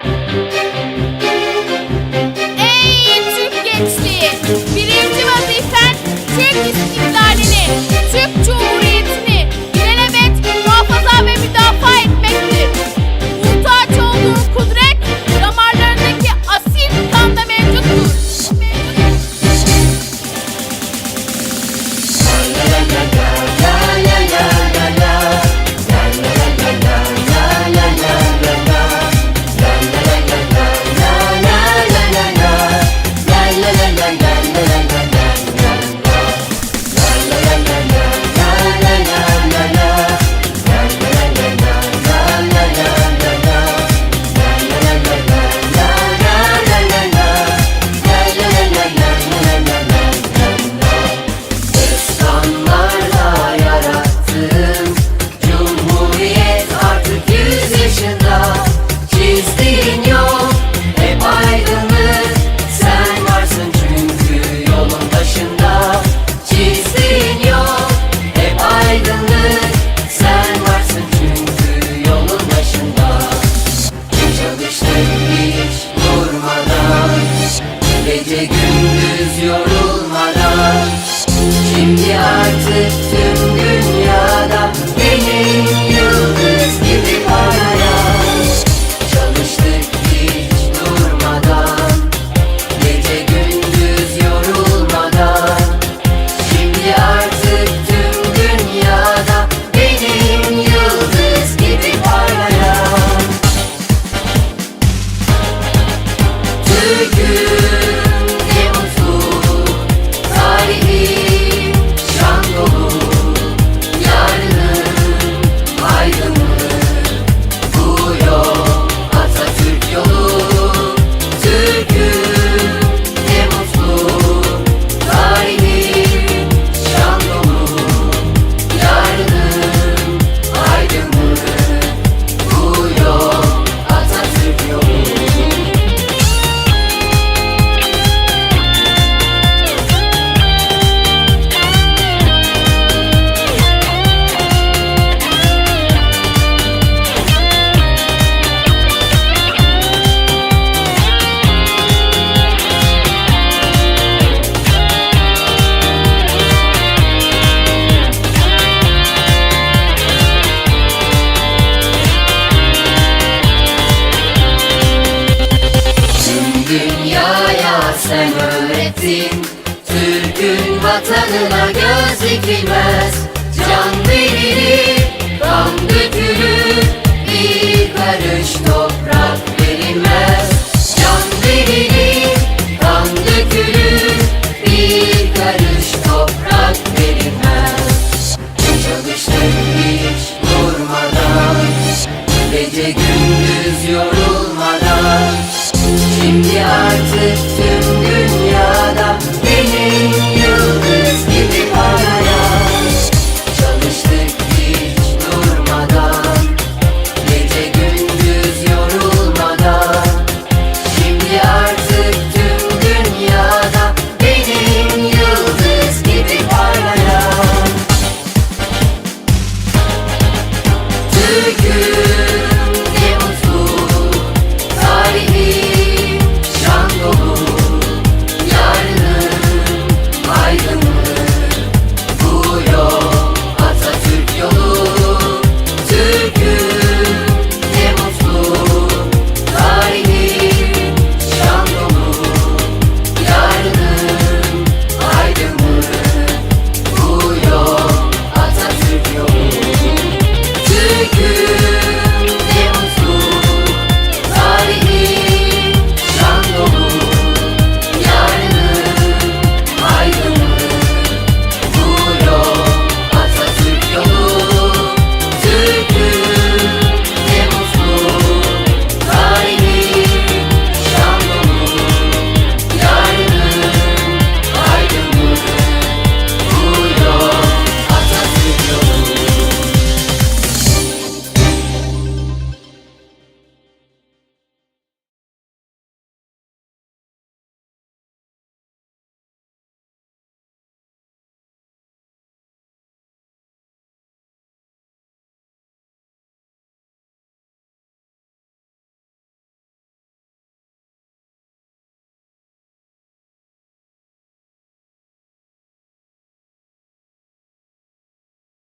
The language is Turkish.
Ey Türk gençliği! Birinci vazifen Türk istiklalini, Türk ettin Türk'ün vatanına göz dikilmez. Can verilir, kan dökülür Bir karış toprak verilmez. Can verilir, kan dökülür Bir karış toprak verilmez. Çalıştım hiç durmadan Gece gün